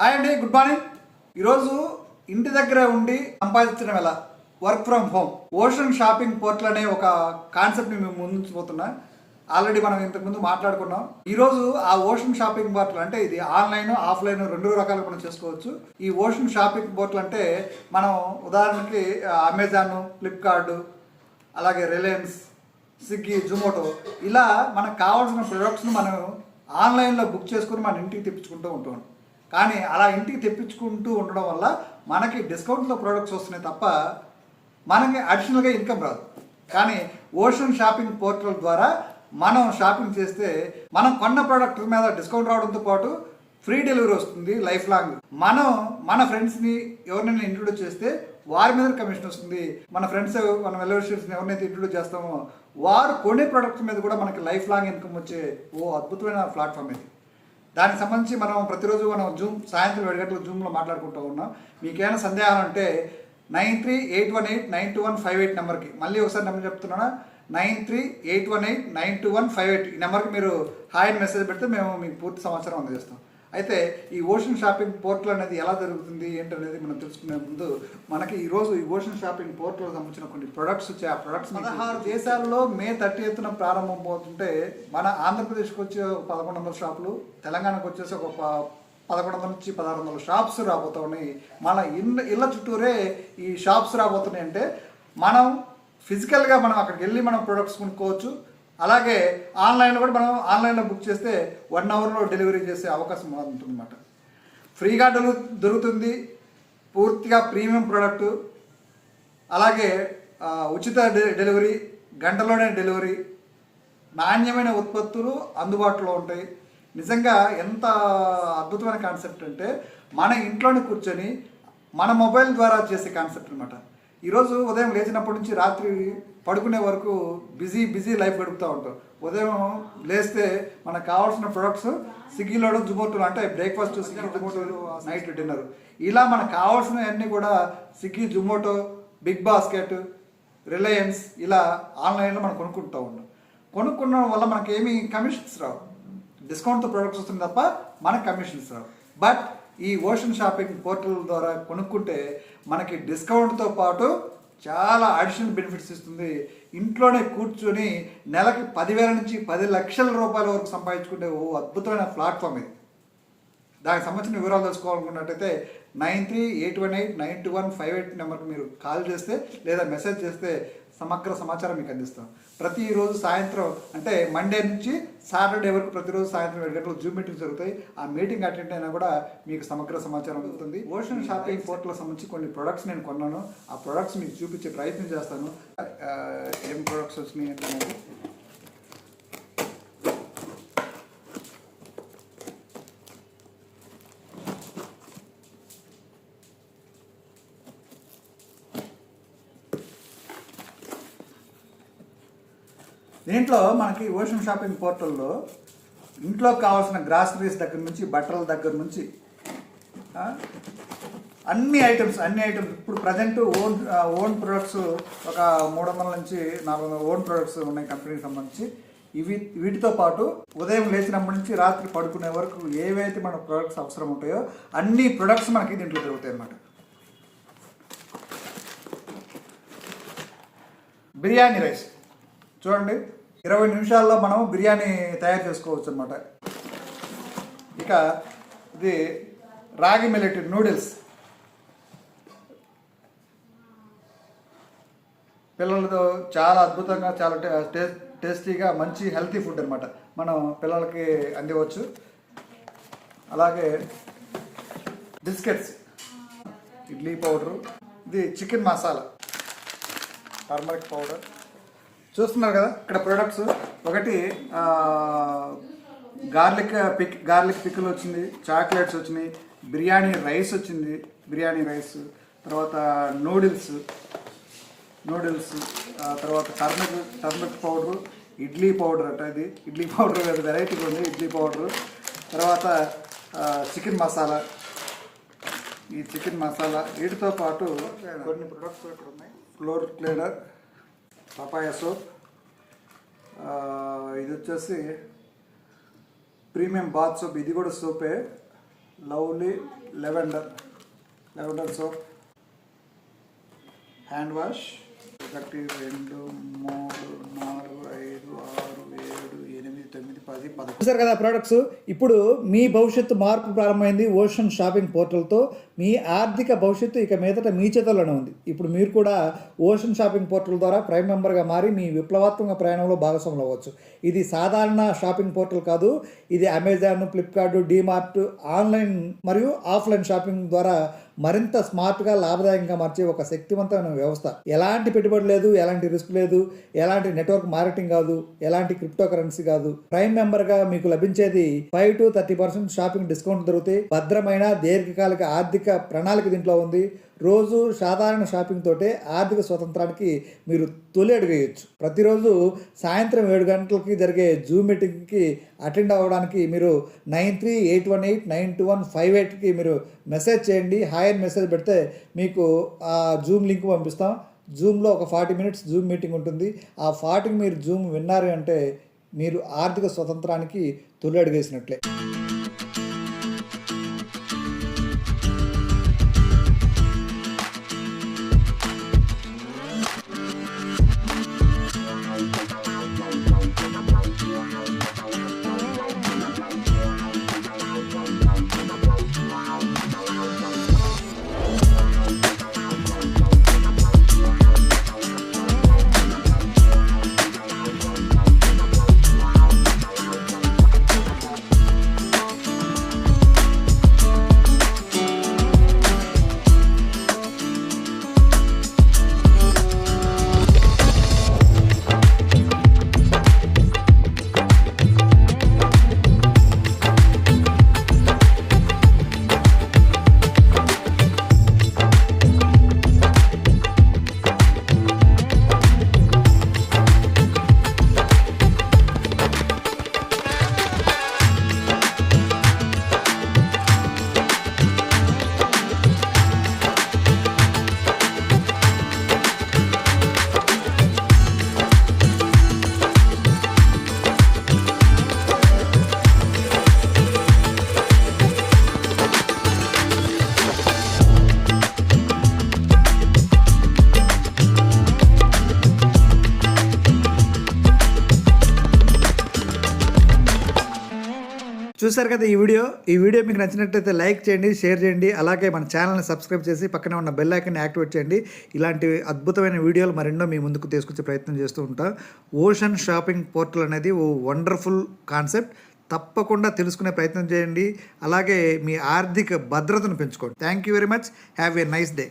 Hi అండి good morning. ఈరోజు ఇంటి దగ్గరే ఉండి సంపాదించడం ఎలా? Work from home. Ocean shopping portal అనే ఒక కాన్సెప్ట్ని మేము ముందుకుపోతున్నా ఆల్రెడీ మనం ఇంతకుముందు మాట్లాడుకున్నాం. ఈరోజు ఆ ఓషన్ షాపింగ్ పోర్టల్ అంటే ఇది ఆన్లైన్ ఆఫ్లైన్ రెండు రకాలు మనం చేసుకోవచ్చు. ఈ ఓషన్ షాపింగ్ పోర్టల్ అంటే మనం ఉదాహరణకి అమెజాన్ ఫ్లిప్కార్ట్ అలాగే రిలయన్స్ స్విగ్గీ జొమాటో ఇలా మనకు కావాల్సిన ప్రొడక్ట్స్ను మనం ఆన్లైన్లో బుక్ చేసుకుని మన ఇంటికి తెప్పించుకుంటూ ఉంటాం కానీ అలా ఇంటికి తెప్పించుకుంటూ ఉండడం వల్ల మనకి డిస్కౌంట్లో ప్రోడక్ట్స్ వస్తున్నాయి తప్ప మనకి అడిషనల్గా ఇన్కమ్ రాదు. కానీ ఓషన్ షాపింగ్ పోర్టల్ ద్వారా మనం షాపింగ్ చేస్తే మనం కొన్న ప్రోడక్ట్ మీద డిస్కౌంట్ రావడంతో పాటు ఫ్రీ డెలివరీ వస్తుంది లైఫ్ లాంగ్. మనం మన ఫ్రెండ్స్ని ఎవరినైనా ఇంట్రొడ్యూస్ చేస్తే వారి మీద కమిషన్ వస్తుంది. మన ఫ్రెండ్స్ మన రిలేషన్స్ని ఎవరినైతే ఇంట్రొడ్యూస్ చేస్తామో వారు కొనే ప్రోడక్ట్ మీద కూడా మనకి లైఫ్ లాంగ్ ఇన్కమ్ వచ్చే ఓ అద్భుతమైన ప్లాట్ఫామ్ ఇది. దానికి సంబంధించి మనం ప్రతిరోజు మనం జూమ్ సాయంత్రం ఏడు గంటలకు జూమ్లో మాట్లాడుకుంటూ ఉన్నాం. మీకేమైనా సందేహాలు అంటే nine three eight one eight nine two one five eight నెంబర్కి. మళ్ళీ ఒకసారి నెంబర్ చెప్తున్నాను? Nine three eight one eight nine two one five eight ఈ నెంబర్కి మీరు హాయ్ మెసేజ్ పెడితే మేము మీకు పూర్తి సమాచారం అందజేస్తాం. అయితే ఈ ఓషన్ షాపింగ్ పోర్టల్ అనేది ఎలా జరుగుతుంది ఏంటనేది మనం తెలుసుకునే ముందు మనకి ఈ రోజు ఈ ఓషన్ షాపింగ్ పోర్టల్ సంబంధించిన కొన్ని ప్రొడక్ట్స్ వచ్చాయి. ఆ ప్రొడక్ట్స్ పదహారు దేశాల్లో మే థర్టీ ఎత్తున ప్రారంభం పోతుంటే మన ఆంధ్రప్రదేశ్కి వచ్చే పదకొండు వందల షాపులు తెలంగాణకు వచ్చేసి ఒక పదకొండు వందల నుంచి పదహారు వందల షాప్స్ రాబోతా ఉన్నాయి. మన ఇళ్ళ ఇళ్ళ చుట్టూరే ఈ షాప్స్ రాబోతున్నాయి అంటే మనం ఫిజికల్గా మనం అక్కడికి వెళ్ళి మనం ప్రొడక్ట్స్ కొనుక్కోవచ్చు. అలాగే ఆన్లైన్లో కూడా మనం ఆన్లైన్లో బుక్ చేస్తే వన్ అవర్లో డెలివరీ చేసే అవకాశం ఉంటుందన్నమాట ఫ్రీగా డెలు దొరుకుతుంది. పూర్తిగా ప్రీమియం ప్రోడక్ట్. అలాగే ఉచిత డె- డెలివరీ గంటలోనే డెలివరీ నాణ్యమైన ఉత్పత్తులు అందుబాటులో ఉంటాయి. నిజంగా ఎంత అద్భుతమైన కాన్సెప్ట్ అంటే మన ఇంట్లోనే కూర్చొని మన మొబైల్ ద్వారా చేసే కాన్సెప్ట్ అనమాట ఈరోజు ఉదయం లేచినప్పటి నుంచి రాత్రి పడుకునే వరకు బిజీ బిజీ లైఫ్ గడుపుతూ ఉంటాం. ఉదయం లేస్తే మనకు కావాల్సిన ప్రొడక్ట్స్ స్విగ్గీలో జుమోటోలు అంటే బ్రేక్ఫాస్ట్ స్విగ్గీ జుమోటోలు నైట్ డిన్నర్. ఇలా మనకు కావాల్సినవన్నీ కూడా Swiggy Zomato big basket Reliance ఇలా ఆన్లైన్లో మనం కొనుక్కుంటూ ఉన్నాం. కొనుక్కున్న వల్ల మనకి ఏమి కమిషన్స్ రావు. డిస్కౌంట్తో ప్రొడక్ట్స్ వస్తుంది తప్ప మనకి కమిషన్స్ రావు. బట్ ఈ ఓషన్ షాపింగ్ పోర్టల్ ద్వారా కొనుక్కుంటే మనకి డిస్కౌంట్తో పాటు చాలా అడిషనల్ బెనిఫిట్స్ ఇస్తుంది. ఇంట్లోనే కూర్చొని నెలకి పదివేల నుంచి పది లక్షల రూపాయల వరకు సంపాదించుకుంటే ఓ అద్భుతమైన ప్లాట్ఫామ్ ఇది. దానికి సంబంధించిన వివరాలు తెలుసుకోవాలనుకున్నట్టయితే nine three eight one eight nine two one five eight నెంబర్కి మీరు కాల్ చేస్తే లేదా మెసేజ్ చేస్తే సమగ్ర సమాచారం మీకు అందిస్తాం. ప్రతిరోజు సాయంత్రం అంటే మండే నుంచి సాటర్డే వరకు ప్రతిరోజు సాయంత్రం ఏడు గంటలకు జూమ్ మీటింగ్ జరుగుతాయి. ఆ మీటింగ్ అటెండ్ అయినా కూడా మీకు సమగ్ర సమాచారం అందుతుంది. ఓషన్ షాపింగ్ పోర్టల్ సంబంధించి కొన్ని ప్రొడక్ట్స్ నేను కొన్నాను. ఆ ప్రొడక్ట్స్ మీకు చూపించే ప్రయత్నం చేస్తాను. ఏం ప్రొడక్ట్స్ వచ్చినాయి అనేది దీంట్లో మనకి ఓషన్ షాపింగ్ పోర్టల్లో ఇంట్లో కావాల్సిన గ్రాసరీస్ దగ్గర నుంచి బట్టల దగ్గర నుంచి అన్ని ఐటమ్స్ అన్ని ఐటమ్స్. ఇప్పుడు ప్రజెంట్ ఓన్ ఓన్ ప్రొడక్ట్స్ ఒక మూడు వందల నుంచి నాలుగు వందల ఓన్ ప్రొడక్ట్స్ ఉన్నాయి కంపెనీకి సంబంధించి. ఇవి వీటితో పాటు ఉదయం లేచినప్పటి నుంచి రాత్రి పడుకునే వరకు ఏవైతే మన ప్రొడక్ట్స్ అవసరం ఉంటాయో అన్ని ప్రొడక్ట్స్ మనకి దీంట్లో దొరుకుతాయి అన్నమాట. బిర్యానీ రైస్. చూడండి. ఇరవై నిమిషాల్లో మనం బిర్యానీ తయారు చేసుకోవచ్చు అనమాట ఇక ఇది రాగి మిల్లెట్ నూడిల్స్. పిల్లలతో చాలా అద్భుతంగా చాలా టే- టేస్టీగా మంచి హెల్తీ ఫుడ్ అనమాట మనం పిల్లలకి అందివచ్చు అలాగే బిస్కెట్స్. ఇడ్లీ పౌడరు. ఇది చికెన్ మసాలా. Turmeric powder. చూస్తున్నారు కదా ఇక్కడ ప్రొడక్ట్స్ ఒకటి గార్లిక్ పిక్ గార్లిక్ పిక్కులు వచ్చింది చాక్లెట్స్ వచ్చినాయి బిర్యానీ రైస్ వచ్చింది బిర్యానీ రైస్ తర్వాత నూడిల్స్ నూడిల్స్ తర్వాత turmeric turmeric powder idli powder అట ఇది. ఇడ్లీ పౌడర్ వేరే వెరైటీగా ఉంది ఇడ్లీ పౌడర్. తర్వాత చికెన్ మసాలా. ఈ చికెన్ మసాలా వీటితో పాటు కొన్ని ప్రొడక్ట్స్ ఇక్కడ ఉన్నాయి. ఫ్లోర్ క్లీనర్ పపాయ సోప్ ఇది వచ్చేసి ప్రీమియం బాత్ సోప్. ఇది కూడా సోపే. Lovely lavender. Lavender soap. Hand wash. ఒకటి రెండు మూడు నాలుగు ఐదు ఆరు ఏడు ఎనిమిది తొమ్మిది పది పదకొండు. చూసారు కదా ప్రోడక్ట్స్? ఇప్పుడు మీ భవిష్యత్తు మార్పు ప్రారంభమైంది ఓషన్ షాపింగ్ పోర్టల్తో. మీ ఆర్థిక భవిష్యత్తు ఇక మీదట మీ చేతుల్లోనే ఉంది. ఇప్పుడు మీరు కూడా ఓషన్ షాపింగ్ పోర్టల్ ద్వారా ప్రైమ్ మెంబర్గా మారి మీ విప్లవాత్మక ప్రయాణంలో భాగస్వాములు అవ్వచ్చు. ఇది సాధారణ షాపింగ్ పోర్టల్ కాదు ఇది అమెజాన్ ఫ్లిప్కార్ట్ డీమార్ట్ ఆన్లైన్ మరియు ఆఫ్లైన్ షాపింగ్ ద్వారా మరింత స్మార్ట్గా లాభదాయకంగా మార్చే ఒక శక్తివంతమైన వ్యవస్థ. ఎలాంటి పెట్టుబడి లేదు ఎలాంటి రిస్క్ లేదు ఎలాంటి నెట్వర్క్ మార్కెటింగ్ కాదు ఎలాంటి క్రిప్టో కరెన్సీ కాదు. ప్రైమ్ మెంబర్గా మీకు లభించేది five to thirty percent shopping discount దొరుకుతాయి భద్రమైన దీర్ఘకాలిక ఆర్థిక ప్రణాళిక దీంట్లో ఉంది. రోజు సాధారణ షాపింగ్ తోటే ఆర్థిక స్వతంత్రానికి మీరు తొలి అడుగేయచ్చు ప్రతిరోజు సాయంత్రం ఏడు గంటలకి జరిగే జూమ్ మీటింగ్కి అటెండ్ అవ్వడానికి మీరు nine three eight one eight nine two one five ఎయిట్కి మీరు మెసేజ్ చేయండి. హాయ్ అని మెసేజ్ పెడితే మీకు ఆ జూమ్ లింక్ పంపిస్తాం. జూమ్లో ఒక ఫార్టీ మినిట్స్ జూమ్ మీటింగ్ ఉంటుంది. ఆ ఫార్టీకి మీరు జూమ్ విన్నారు అంటే మీరు ఆర్థిక స్వతంత్రానికి తొలి అడుగేసినట్లే చూసారు కదా ఈ వీడియో? ఈ వీడియో మీకు నచ్చినట్లయితే లైక్ చేయండి షేర్ చేయండి అలాగే మన ఛానల్ని సబ్స్క్రైబ్ చేసి పక్కనే ఉన్న బెల్ ఐకన్ యాక్టివేట్ చేయండి. ఇలాంటి అద్భుతమైన వీడియోలు మరెన్నో మీ ముందుకు తీసుకొచ్చే ప్రయత్నం చేస్తూ ఉంటాం. ఓషన్ షాపింగ్ పోర్టల్ అనేది ఓ వండర్ఫుల్ కాన్సెప్ట్. తప్పకుండా తెలుసుకునే ప్రయత్నం చేయండి. అలాగే మీ ఆర్థిక భద్రతను పెంచుకోండి. Thank you very much. Have a nice day.